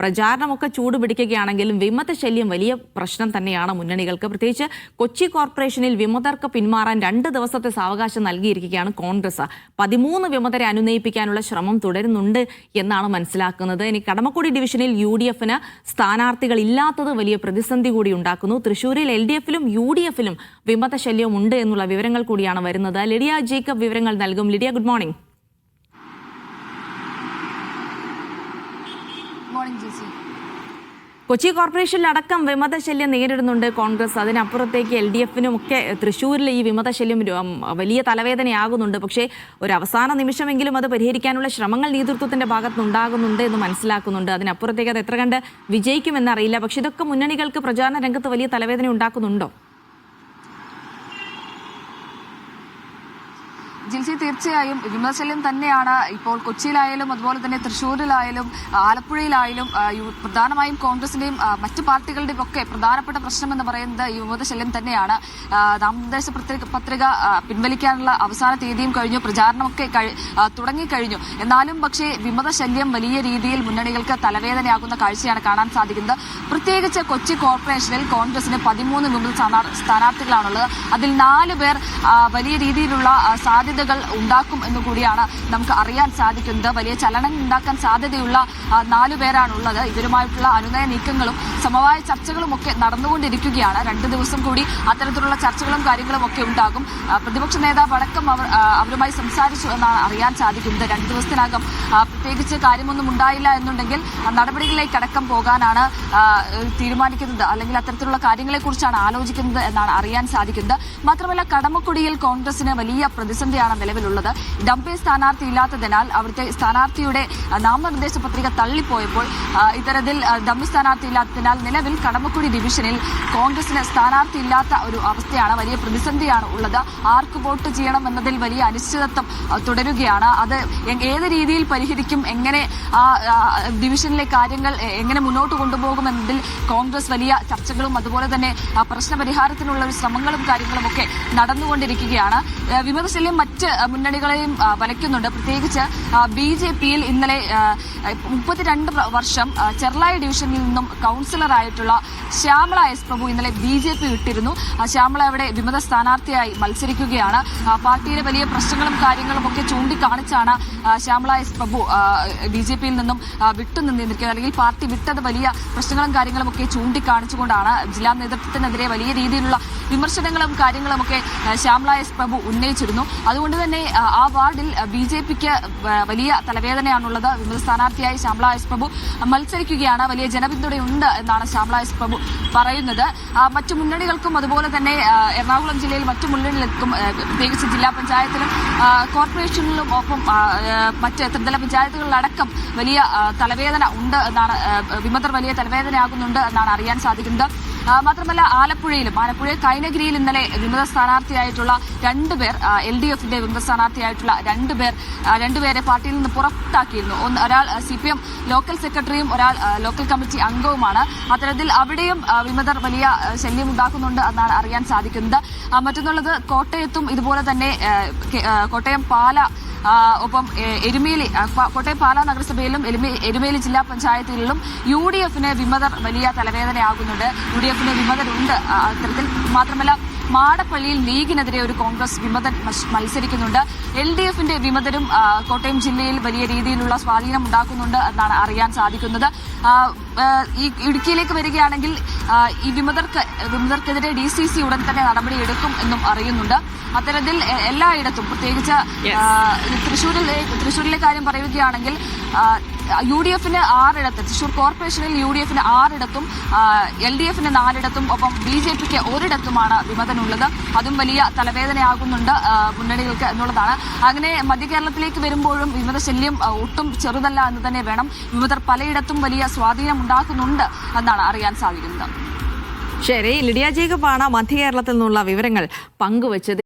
പ്രചാരണമൊക്കെ ചൂട് പിടിക്കുകയാണെങ്കിലും വിമത ശല്യം വലിയ പ്രശ്നം തന്നെയാണ് മുന്നണികൾക്ക്. പ്രത്യേകിച്ച് കൊച്ചി കോർപ്പറേഷനിൽ വിമതർക്ക് പിന്മാറാൻ രണ്ട് ദിവസത്തെ സാവകാശം നൽകിയിരിക്കുകയാണ് കോൺഗ്രസ്. പതിമൂന്ന് വിമതരെ അനുനയിപ്പിക്കാനുള്ള ശ്രമം തുടരുന്നുണ്ട് എന്നാണ് മനസ്സിലാക്കുന്നത്. ഇനി കടമക്കുടി ഡിവിഷനിൽ യു ഡി എഫിന് സ്ഥാനാർത്ഥികൾ ഇല്ലാത്തത് വലിയ പ്രതിസന്ധി കൂടി ഉണ്ടാക്കുന്നു. തൃശൂരിൽ എൽ ഡി എഫിലും യു ഡി എഫിലും വിമത ശല്യം ഉണ്ട് എന്നുള്ള വിവരങ്ങൾ കൂടിയാണ് വരുന്നത്. ലിഡിയ ജേക്കബ് വിവരങ്ങൾ നൽകും. Lydia good morning morning Jisy Kochi കോർപ്പറേഷനിലടക്കം വിമതശല്യം നേരിടുന്നുണ്ട് കോൺഗ്രസ്. അതിനപ്പുറത്തേക്ക് എൽ ഡി എഫിനും ഒക്കെ തൃശ്ശൂരിൽ ഈ വിമതശല്യം വലിയ തലവേദനയാകുന്നുണ്ട്. പക്ഷേ ഒരു അവസാന നിമിഷമെങ്കിലും അത് പരിഹരിക്കാനുള്ള ശ്രമങ്ങൾ നേതൃത്വത്തിന്റെ ഭാഗത്തുനിന്നുണ്ടാകുന്നുണ്ട് എന്ന് മനസ്സിലാക്കുന്നുണ്ട്. അതിനപ്പുറത്തേക്ക് അത് എത്ര കണ്ട് വിജയിക്കുമെന്നറിയില്ല പക്ഷേ ഇതൊക്കെ മുന്നണികൾക്ക് പ്രചാരണ രംഗത്ത് വലിയ തലവേദന ഉണ്ടാക്കുന്നുണ്ടോ? ജിൻസി തീർച്ചയായും വിമർശല്യം തന്നെയാണ്. ഇപ്പോൾ കൊച്ചിയിലായാലും അതുപോലെ തന്നെ തൃശൂരിലായാലും ആലപ്പുഴയിലായാലും പ്രധാനമായും കോൺഗ്രസിന്റെയും മറ്റു പാർട്ടികളുടെയും ഒക്കെ പ്രധാനപ്പെട്ട പ്രശ്നം എന്ന് പറയുന്നത് ഈ വിമതശല്യം തന്നെയാണ്. നാമനിർദ്ദേശ പത്രിക പത്രിക പിൻവലിക്കാനുള്ള അവസാന തീയതിയും കഴിഞ്ഞു പ്രചാരണമൊക്കെ തുടങ്ങിക്കഴിഞ്ഞു. എന്നാലും പക്ഷേ വിമതശല്യം വലിയ രീതിയിൽ മുന്നണികൾക്ക് തലവേദനയാകുന്ന കാഴ്ചയാണ് കാണാൻ സാധിക്കുന്നത്. പ്രത്യേകിച്ച് കൊച്ചി കോർപ്പറേഷനിൽ കോൺഗ്രസിന് പതിമൂന്ന് വിമത സ്ഥാനാർത്ഥികളാണുള്ളത്. അതിൽ നാല് പേർ വലിയ രീതിയിലുള്ള ആ, സാധ്യതകൾ ഉണ്ടാക്കും എന്ന് കൂടിയാണ് നമുക്ക് അറിയാൻ സാധിക്കുന്നത്. വലിയ ചലനം ഉണ്ടാക്കാൻ സാധ്യതയുള്ള നാലു പേരാണുള്ളത്. ഇവരുമായിട്ടുള്ള അനുനയ നീക്കങ്ങളും സമവായ ചർച്ചകളും ഒക്കെ നടന്നുകൊണ്ടിരിക്കുകയാണ്. രണ്ട് ദിവസം കൂടി അത്തരത്തിലുള്ള ചർച്ചകളും കാര്യങ്ങളും ഒക്കെ ഉണ്ടാകും. പ്രതിപക്ഷ നേതാവ് അടക്കം അവർ അവരുമായി സംസാരിച്ചു എന്നാണ് അറിയാൻ സാധിക്കുന്നത്. രണ്ട് ദിവസത്തിനകം പ്രത്യേകിച്ച് കാര്യമൊന്നും ഉണ്ടായില്ല എന്നുണ്ടെങ്കിൽ നടപടികളിലേക്ക് അടക്കം പോകാനാണ് തീരുമാനിക്കുന്നത്. അല്ലെങ്കിൽ അത്തരത്തിലുള്ള കാര്യങ്ങളെക്കുറിച്ചാണ് ആലോചിക്കുന്നത് എന്നാണ് അറിയാൻ സാധിക്കുന്നത്. മാത്രമല്ല കടമക്കുടിയിൽ കോൺഗ്രസിന് വലിയ പ്രതിസന്ധിയാണ് നിലവിലുള്ളത്. ഡംപേ സ്ഥാനാർത്ഥി ഇല്ലാത്തതിനാൽ അവിടുത്തെ സ്ഥാനാർത്ഥിയുടെ നാമനിർദ്ദേശ പത്രിക തള്ളിപ്പോയപ്പോൾ ഇത്തരത്തിൽ ഡമ്മി സ്ഥാനാർത്ഥി ഇല്ലാത്തതിനാൽ നിലവിൽ കടമക്കുടി ഡിവിഷനിൽ കോൺഗ്രസിന് സ്ഥാനാർത്ഥി ഇല്ലാത്ത ഒരു അവസ്ഥയാണ് വലിയ പ്രതിസന്ധിയാണ് ഉള്ളത്. ആർക്ക് വോട്ട് ചെയ്യണം എന്നതിൽ വലിയ അനിശ്ചിതത്വം തുടരുകയാണ്. അത് ഏത് രീതിയിൽ പരിഹരിക്കും എങ്ങനെ ആ ഡിവിഷനിലെ കാര്യങ്ങൾ എങ്ങനെ മുന്നോട്ട് കൊണ്ടുപോകും എന്നതിൽ കോൺഗ്രസ് വലിയ ചർച്ചകളും അതുപോലെ തന്നെ പ്രശ്നപരിഹാരത്തിനുള്ള ഒരു ശ്രമങ്ങളും കാര്യങ്ങളും ഒക്കെ നടന്നുകൊണ്ടിരിക്കുകയാണ്. വിമതശല്യം മറ്റ് മുന്നണികളെയും വലയ്ക്കുന്നുണ്ട്. പ്രത്യേകിച്ച് ബി ജെ പിയിൽ ഇന്നലെ മുപ്പത്തിരണ്ട് വർഷം ചെർലായി ഡിവിഷനിൽ നിന്നും കൗൺസിലറായിട്ടുള്ള ശ്യാമള എസ് പ്രഭു ഇന്നലെ ബി ജെ പി വിട്ടിരുന്നു. ശ്യാമള അവിടെ വിമത സ്ഥാനാർത്ഥിയായി മത്സരിക്കുകയാണ്. പാർട്ടിയിലെ വലിയ പ്രശ്നങ്ങളും കാര്യങ്ങളും ഒക്കെ ചൂണ്ടിക്കാണിച്ചാണ് Shyamala S Prabhu B J പിയിൽ നിന്നും വിട്ടുനിന്നിരിക്കുന്നത് അല്ലെങ്കിൽ പാർട്ടി വിട്ടത് വലിയ പ്രശ്നങ്ങളും കാര്യങ്ങളും ഒക്കെ ചൂണ്ടിക്കാണിച്ചുകൊണ്ടാണ് ജില്ലാ നേതൃത്വത്തിനെതിരെ വലിയ രീതിയിലുള്ള വിമർശനങ്ങളും കാര്യങ്ങളും ഒക്കെ ശ്യാമള എസ് പ്രഭു ഉന്നയിച്ചിരുന്നു. അതുകൊണ്ട് തന്നെ ആ, വാർഡിൽ ബി ജെ പിക്ക് വലിയ തലവേദനയാണുള്ളത്. വിമത സ്ഥാനാർത്ഥിയായി ശ്യാമള എസ് പ്രഭു മത്സരിക്കുകയാണ്. വലിയ ജനപിന്തുണയുണ്ട് എന്നാണ് ശ്യാമള എസ് പ്രഭു പറയുന്നത്. മറ്റു മുന്നണികൾക്കും അതുപോലെ തന്നെ എറണാകുളം ജില്ലയിൽ മറ്റു മുന്നണികൾക്കും പ്രത്യേകിച്ച് ജില്ലാ പഞ്ചായത്തിലും കോർപ്പറേഷനിലും ഒപ്പം മറ്റ് ത്രിതല പഞ്ചായത്തുകളിലടക്കം വലിയ തലവേദന ഉണ്ട് എന്നാണ് വിമതർ വലിയ തലവേദനയാകുന്നുണ്ട് എന്നാണ് അറിയാൻ സാധിക്കുന്നത്. മാത്രമല്ല ആലപ്പുഴയിലും ആലപ്പുഴ കൈനഗിരിയിൽ ഇന്നലെ വിമത സ്ഥാനാർത്ഥിയായിട്ടുള്ള രണ്ടുപേർ എൽ ഡി എഫിന്റെ വിമത സ്ഥാനാർത്ഥിയായിട്ടുള്ള രണ്ടുപേർ രണ്ടുപേരെ പാർട്ടിയിൽ നിന്ന് പുറത്താക്കിയിരുന്നു. ഒന്ന് ഒരാൾ സി പി എം ലോക്കൽ സെക്രട്ടറിയും ഒരാൾ ലോക്കൽ കമ്മിറ്റി അംഗവുമാണ്. അത്തരത്തിൽ അവിടെയും വിമതർ വലിയ ശല്യം ഉണ്ടാക്കുന്നുണ്ട് എന്നാണ് അറിയാൻ സാധിക്കുന്നത്. മറ്റൊന്നുള്ളത് കോട്ടയത്തും ഇതുപോലെ തന്നെ കോട്ടയം പാല ഒപ്പം എരുമേലി കോട്ടയം പാലാ നഗരസഭയിലും എരുമേ- എരുമേലി ജില്ലാ പഞ്ചായത്തിലും യു ഡി എഫിന് വിമതർ വലിയ തലവേദനയാകുന്നുണ്ട്. യു ഡി എഫിന് വിമതരുണ്ട്. അത്തരത്തിൽ മാത്രമല്ല മാടപ്പള്ളിയിൽ ലീഗിനെതിരെ ഒരു കോൺഗ്രസ് വിമതൻ മത്സരിക്കുന്നുണ്ട്. എൽ ഡി എഫിന്റെ വിമതരും കോട്ടയം ജില്ലയിൽ വലിയ രീതിയിലുള്ള സ്വാധീനം ഉണ്ടാക്കുന്നുണ്ട് എന്നാണ് അറിയാൻ സാധിക്കുന്നത്. ഈ ഇടുക്കിയിലേക്ക് വരികയാണെങ്കിൽ ഈ വിമതർക്ക് വിമതർക്കെതിരെ ഡി സി സി ഉടൻ തന്നെ നടപടിയെടുക്കും എന്നും അറിയുന്നുണ്ട്. അത്തരത്തിൽ എല്ലായിടത്തും പ്രത്യേകിച്ച് തൃശൂരിലെ തൃശൂരിലെ തൃശ്ശൂരിലെ തൃശ്ശൂരിലെ കാര്യം പറയുകയാണെങ്കിൽ യു ഡി എഫിന് ആറിടത്ത് തൃശൂർ കോർപ്പറേഷനിൽ യു ഡി എഫിന് ആറിടത്തും എൽ ഡി എഫിന് നാലിടത്തും ഒപ്പം ബി ജെ പിക്ക് ഒരിടത്തുമാണ് വിമതനുള്ളത്. അതും വലിയ തലവേദനയാകുന്നുണ്ട് മുന്നണികൾക്ക് എന്നുള്ളതാണ്. അങ്ങനെ മധ്യകേരളത്തിലേക്ക് വരുമ്പോഴും വിമത ശല്യം ഒട്ടും ചെറുതല്ല എന്ന് തന്നെ വേണം. വിമതർ പലയിടത്തും വലിയ സ്വാധീനം ഉണ്ടാക്കുന്നുണ്ട് എന്നാണ് അറിയാൻ സാധിക്കുന്നത്. ശരി ലിഡിയ ജേക്കബാണ് മധ്യ കേരളത്തിൽ നിന്നുള്ള വിവരങ്ങൾ പങ്കുവച്ചത്.